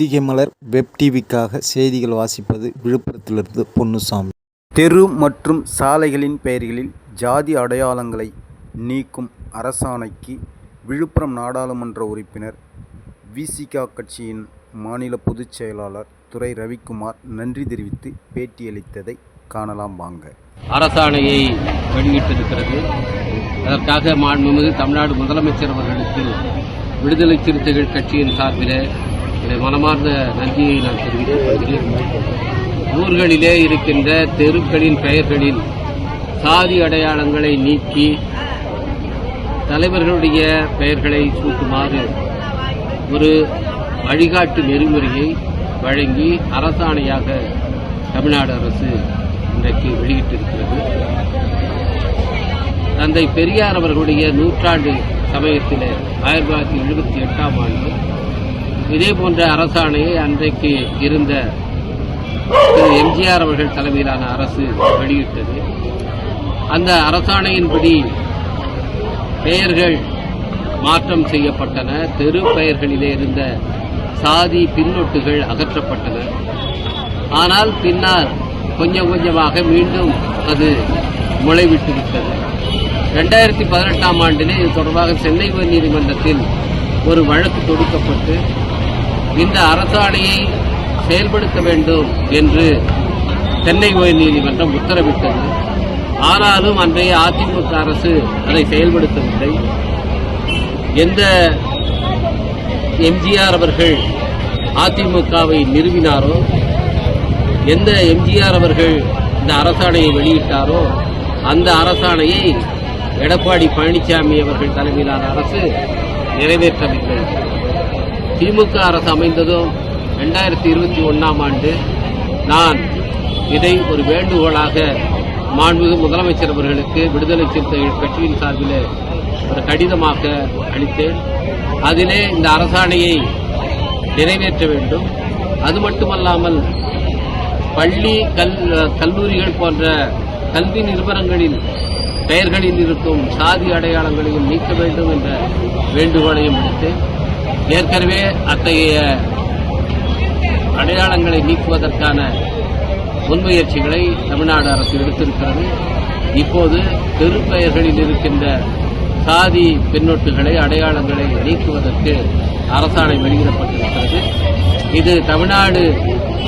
பொதிகை மலர் web டிவிக்காக செய்திகள் வாசிப்பது விழுப்புரத்திலிருந்து பொன்னுசாமி. தெரு மற்றும் சாலைகளின் பெயர்களில் ஜாதி அடையாளங்களை நீக்கும் அரசாணைக்கு விழுப்புரம் நாடாளுமன்ற உறுப்பினர் விசிக கட்சியின் மாநில பொதுச் செயலாளர் துரை ரவிக்குமார் நன்றி தெரிவித்து பேட்டியளித்ததை காணலாம் வாங்க. அரசாணையை வெளியிட்டிருக்கிறது அதற்காக மாண்புமிகு தமிழ்நாடு முதலமைச்சர் அவர்களுக்கு விடுதலை சிறுத்தைகள் கட்சியின் சார்பில் எனது மனமார்ந்த நன்றியை நான் தெரிவித்துக் கொள்கிறேன். ஊர்களிலே இருக்கின்ற தெருக்களின் பெயர்களில் சாதி அடையாளங்களை நீக்கி தலைவர்களுடைய பெயர்களை சூட்டுமாறு ஒரு வழிகாட்டு நெறிமுறையை வழங்கி அரசாணையாக தமிழ்நாடு அரசு இன்றைக்கு வெளியிட்டிருக்கிறது. தந்தை பெரியார் அவர்களுடைய நூற்றாண்டு சமயத்தில் ஆயிரத்தி தொள்ளாயிரத்தி எழுபத்தி எட்டாம் ஆண்டு இதே போன்ற அரசாணையை அன்றைக்கு இருந்த திரு எம்ஜிஆர் அவர்கள் தலைமையிலான அரசு வெளியிட்டது. அந்த அரசாணையின்படி பெயர்கள் மாற்றம் செய்யப்பட்டன. தெரு பெயர்களிலே இருந்த சாதி பின்னொட்டுகள் அகற்றப்பட்டன. ஆனால் பின்னால் கொஞ்சம் கொஞ்சமாக மீண்டும் அது முளைவிட்டு விட்டது. ரெண்டாயிரத்தி பதினெட்டாம் ஆண்டிலே இது தொடர்பாக சென்னை உயர்நீதிமன்றத்தில் ஒரு வழக்கு தொடுக்கப்பட்டு இந்த அரசாணையை செயல்படுத்த வேண்டும் என்று சென்னை உயர் நீதிமன்றம் உத்தரவிட்டது. ஆனாலும் அன்றைய அதிமுக அரசு அதை செயல்படுத்தவில்லை. எந்த எம்ஜிஆர் அவர்கள் அதிமுகவை நிறுவினாரோ எந்த எம்ஜிஆர் அவர்கள் இந்த அரசாணையை வெளியிட்டாரோ அந்த அரசாணையை எடப்பாடி பழனிசாமி அவர்கள் தலைமையிலான அரசு நிறைவேற்றவில்லை. திமுக அரசு அமைந்ததும் ரெண்டாயிரத்தி இருபத்தி ஒன்றாம் ஆண்டு நான் இதை ஒரு வேண்டுகோளாக மாண்புமிகு முதலமைச்சர் அவர்களுக்கு விடுதலை சிறுத்தைகள் கட்சியின் சார்பில் ஒரு கடிதமாக அளித்தேன். அதிலே இந்த அரசாணையை நிறைவேற்ற வேண்டும். அது மட்டுமல்லாமல் பள்ளி கல் கல்லூரிகள் போன்ற கல்வி நிறுவனங்களில் பெயர்களில் இருக்கும் சாதி அடையாளங்களையும் நீக்க வேண்டும் என்ற வேண்டுகோளையும் விடுத்தேன். ஏற்கனவே அத்தகைய அடையாளங்களை நீக்குவதற்கான முன்முயற்சிகளை தமிழ்நாடு அரசு எடுத்திருக்கிறது. இப்போது தெருப்பெயர்களில் இருக்கின்ற சாதி பின்னொட்டுகளை அடையாளங்களை நீக்குவதற்கு அரசாணை வெளியிடப்பட்டிருக்கிறது. இது தமிழ்நாடு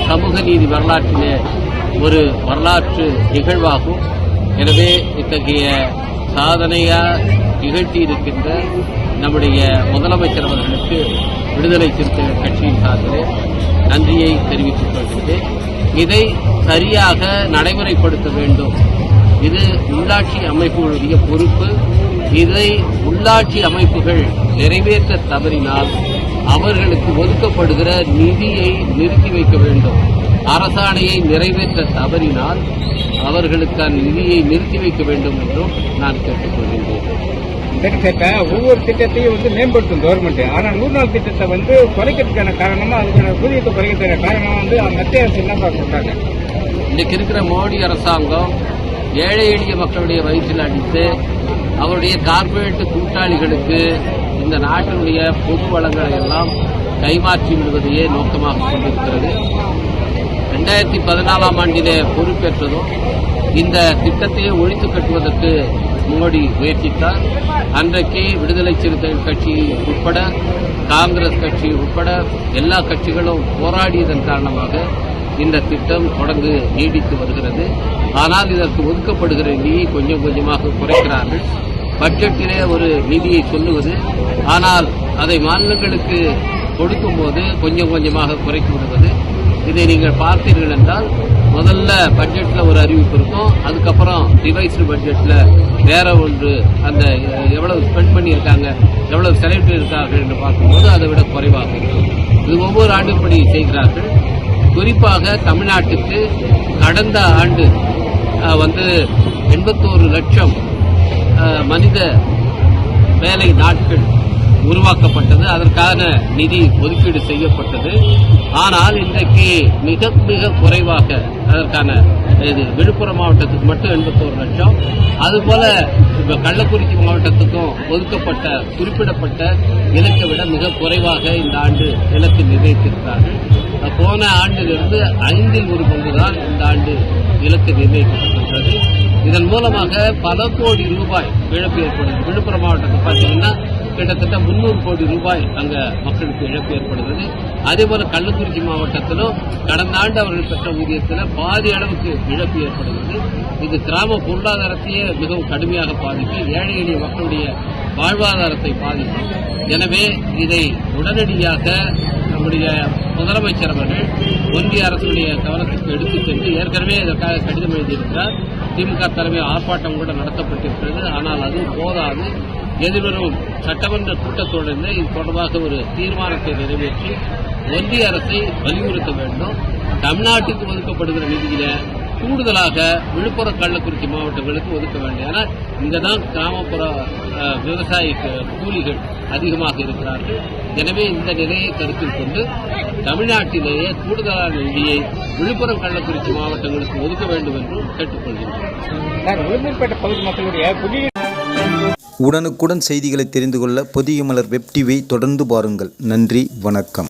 சமூக நீதி வரலாற்றிலே ஒரு வரலாற்று நிகழ்வாகும். எனவே இத்தகைய சாதனையா நிகழ்த்தி இருக்கின்ற நம்முடைய முதலமைச்சர் அவர்களுக்கு விடுதலை சிறுத்தைகள் கட்சியின் சார்பில் நன்றியை தெரிவித்துக் கொள்கின்றேன். இதை சரியாக நடைமுறைப்படுத்த வேண்டும். இது உள்ளாட்சி அமைப்புகளுடைய பொறுப்பு. இதை உள்ளாட்சி அமைப்புகள் நிறைவேற்ற தவறினால் அவர்களுக்கு ஒதுக்கப்படுகிற நிதியை நிறுத்தி வைக்க வேண்டும். அரசாணையை நிறைவேற்ற தவறினால் அவர்களுக்கான நிதியை நிறுத்தி வைக்க வேண்டும் என்றும் நான் கேட்டுக்கொள்கின்றேன். இப்ப ஒவ்வொரு திட்டத்தையும் வந்து மேம்படுத்தும் கவர்மெண்ட் ஆனா நூறு நாள் திட்டத்தை வந்து குறைக்கிறதுக்கான காரணமா அதுக்கான ஊதியத்தை குறைக்கிறதுக்கான காரணமா வந்து மத்திய அரசு என்னப்பா சொல்றாங்க இன்னைக்கு இருக்கிற மோடி அரசாங்கம் ஏழை எளிய மக்களுடைய வயிற்றில் அடித்து அவருடைய கார்ப்பரேட் கூட்டாளிகளுக்கு இந்த நாட்டினுடைய பொது வளங்களை எல்லாம் கைமாற்றி விடுவதையே நோக்கமாக கொண்டிருக்கிறது. ரெண்டாயிரத்தி பதினாலாம் ஆண்டிலே பொறுப்பேற்றதும் இந்த திட்டத்தையே ஒழித்து கட்டுவதற்கு மோடி முயற்சித்தார். அன்றைக்கு விடுதலை சிறுத்தைகள் கட்சி உட்பட காங்கிரஸ் கட்சி உட்பட எல்லா கட்சிகளும் போராடியதன் காரணமாக இந்த திட்டம் தொடர்ந்து நீடித்து வருகிறது. ஆனால் இதற்கு ஒதுக்கப்படுகிற நிதியை கொஞ்சம் கொஞ்சமாக குறைக்கிறார்கள். பட்ஜெட்டிலே ஒரு நிதியை சொல்லுவது ஆனால் அதை மாநிலங்களுக்கு கொடுக்கும்போது கொஞ்சம் கொஞ்சமாக குறைத்து விடுவது இதை நீங்கள் பார்த்தீர்கள் என்றால் முதல்ல பட்ஜெட்டில் ஒரு அறிவிப்பு இருக்கும். அதுக்கப்புறம் டிவைஸ்டு பட்ஜெட்டில் வேற ஒன்று அந்த எவ்வளவு ஸ்பெண்ட் பண்ணியிருக்காங்க எவ்வளவு செலவிட்டு இருக்கார்கள் என்று பார்க்கும்போது அதை விட குறைவாக இருக்கும். இது ஒவ்வொரு ஆண்டும் இப்படி செய்கிறார்கள். குறிப்பாக தமிழ்நாட்டுக்கு கடந்த ஆண்டு வந்து எண்பத்தோரு லட்சம் மனித வேலை நாட்கள் உருவாக்கப்பட்டது அதற்கான நிதி ஒதுக்கீடு செய்யப்பட்டது. ஆனால் இன்றைக்கு மிக மிக குறைவாக அதற்கான இது விழுப்புரம் மாவட்டத்துக்கு மட்டும் எண்பத்தோரு லட்சம். அதுபோல இப்போ கள்ளக்குறிச்சி மாவட்டத்துக்கும் ஒதுக்கப்பட்ட குறிப்பிடப்பட்ட இலக்கை விட மிக குறைவாக இந்த ஆண்டு இலக்கு நிர்ணயித்திருக்கிறார்கள். போன ஆண்டிலிருந்து ஐந்தில் ஒரு பங்குதான் இந்த ஆண்டு இலக்கு நிர்ணயிக்கப்பட்டிருக்கிறது. இதன் மூலமாக பல கோடி ரூபாய் இழப்பு ஏற்படுது. விழுப்புரம் மாவட்டத்தில் பார்த்தீங்கன்னா கிட்டத்தட்ட முன்னூறு கோடி ரூபாய் அங்க மக்களுக்கு இழப்பு ஏற்படுகிறது. அதே போல கள்ளக்குறிச்சி மாவட்டத்திலும் கடந்த ஆண்டு அவர்கள் பெற்ற ஊதியத்தில் பாதி அளவுக்கு இழப்பு ஏற்படுகிறது. இது கிராம பொருளாதாரத்தையே மிகவும் கடுமையாக பாதிக்கும். ஏழை எளிய மக்களுடைய வாழ்வாதாரத்தை பாதிக்கும். எனவே இதை உடனடியாக நம்முடைய முதலமைச்சர் அவர்கள் ஒன்றிய அரசுடைய கவனத்திற்கு எடுத்துச் சென்று ஏற்கனவே இதற்காக கடிதம் எழுதியிருக்கிறார். திமுக தலைமை ஆர்ப்பாட்டம் கூட நடத்தப்பட்டிருக்கிறது. ஆனால் அது போதாது. எதிர்வரும் சட்டமன்ற கூட்டத்தொடர்ந்து இது தொடர்பாக ஒரு தீர்மானத்தை நிறைவேற்றி ஒன்றிய அரசை வலியுறுத்த வேண்டும். தமிழ்நாட்டுக்கு ஒதுக்கப்படுகிற நிதியில கூடுதலாக விழுப்புரம் கள்ளக்குறிச்சி மாவட்டங்களுக்கு ஒதுக்க வேண்டும். ஏன்னா இங்கதான் கிராமப்புற அஹ், விவசாய கூலிகள் அதிகமாக இருக்கிறார்கள். எனவே இந்த நிலையை கருத்தில் கொண்டு தமிழ்நாட்டிலேயே கூடுதலான நிதியை விழுப்புரம் கள்ளக்குறிச்சி மாவட்டங்களுக்கு ஒதுக்க வேண்டும் என்றும் கேட்டுக்கொள்கிறோம். உடனுக்குடன் செய்திகளை தெரிந்து கொள்ள பொதிய மலர் வெப் டிவியை தொடர்ந்து பாருங்கள். நன்றி வணக்கம்.